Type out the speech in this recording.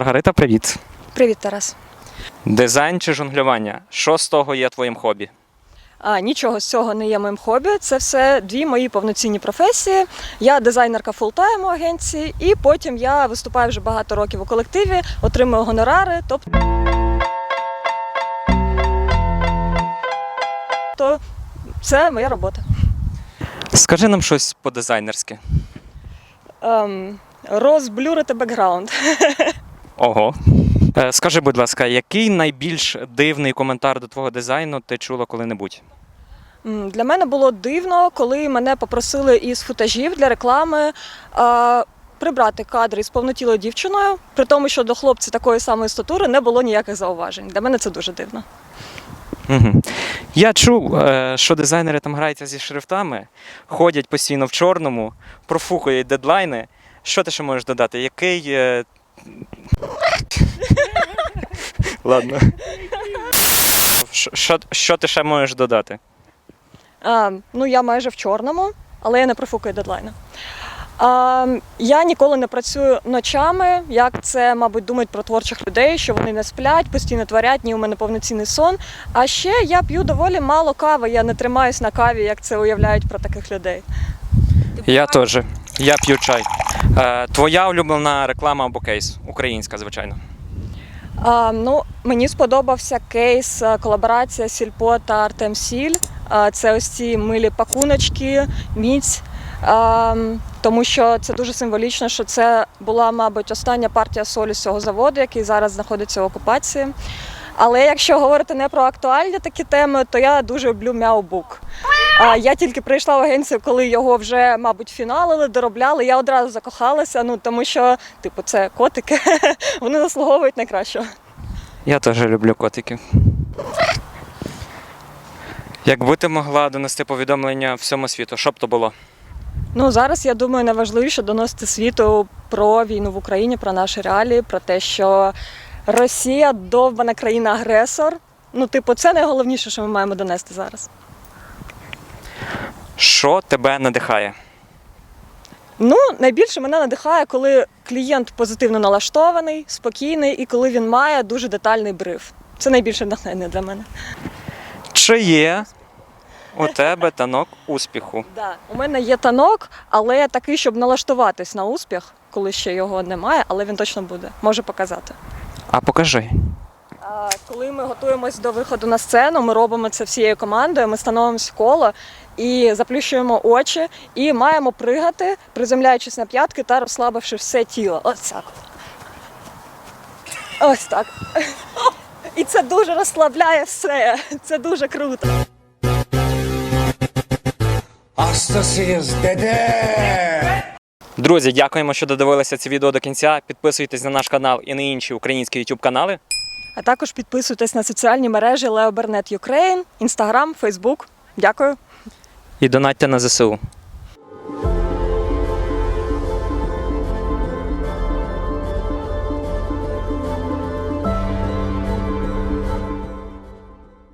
Маргарита, привіт. Привіт, Тарас. Дизайн чи жонглювання? Що з того є твоїм хобі? А, нічого з цього не є моїм хобі. Це все дві мої повноцінні професії. Я дизайнерка фултайм у агенції, і потім я виступаю вже багато років у колективі, отримую гонорари. Тобто То це моя робота. Скажи нам щось по-дизайнерськи. Ем, розблюрити бекграунд. Ого. Е, Скажи, будь ласка, який найбільш дивний коментар до твого дизайну ти чула коли-небудь? Для мене було дивно, коли мене попросили із футажів для реклами а, прибрати кадри із повнотілою дівчиною, при тому, що до хлопця такої самої статури не було ніяких зауважень. Для мене це дуже дивно. Угу. Я чув, е, що дизайнери там граються зі шрифтами, ходять постійно в чорному, профукують дедлайни. Що ти ще можеш додати? Який. е, Ладно. Що- ти ще можеш додати? А, ну, я майже в чорному, але я не профукаю дедлайни. А, я ніколи не працюю ночами, як це, мабуть, думають про творчих людей, що вони не сплять, постійно творять, ні у мене повноцінний сон. А ще я п'ю доволі мало кави, я не тримаюсь на каві, як це уявляють про таких людей. Я теж. Я п'ю чай. Е, твоя улюблена реклама або кейс? Українська, звичайно. А, ну, мені сподобався кейс колаборація Сільпо та Артем Сіль. А, це ось ці милі пакуночки, міць. А, тому що це дуже символічно, що це була, мабуть, остання партія солі з цього заводу, який зараз знаходиться в окупації. Але якщо говорити не про актуальні такі теми, то я дуже люблю Мяубук. А я тільки прийшла в агенцію, коли його вже, мабуть, фіналили, доробляли. Я одразу закохалася, ну тому що, типу, це котики, вони заслуговують найкращого. Я теж люблю котиків. Якби ти могла донести повідомлення всьому світу, що б то було? Ну зараз я думаю, найважливіше доносити світу про війну в Україні, про наші реалії, про те, що Росія довбана країна-агресор. Ну, типу, це найголовніше, що ми маємо донести зараз. Що тебе надихає? Ну, найбільше мене надихає, коли клієнт позитивно налаштований, спокійний і коли він має дуже детальний бриф. Це найбільше натхнення для мене. Чи є у тебе танок успіху? Да. У мене є танок, але такий, щоб налаштуватись на успіх, коли ще його немає, але він точно буде. Може показати. А покажи. Коли ми готуємось до виходу на сцену, ми робимо це всією командою, ми становимося коло і заплющуємо очі, і маємо пригати, приземляючись на п'ятки та розслабивши все тіло. Ось так. Ось так. І це дуже розслабляє все. Це дуже круто. Dede. Друзі, дякуємо, що додивилися це відео до кінця. Підписуйтесь на наш канал і на інші українські YouTube канали. А також підписуйтесь на соціальні мережі Burnett Ukraine, Instagram, Facebook. Дякую. І донатьте на ЗСУ.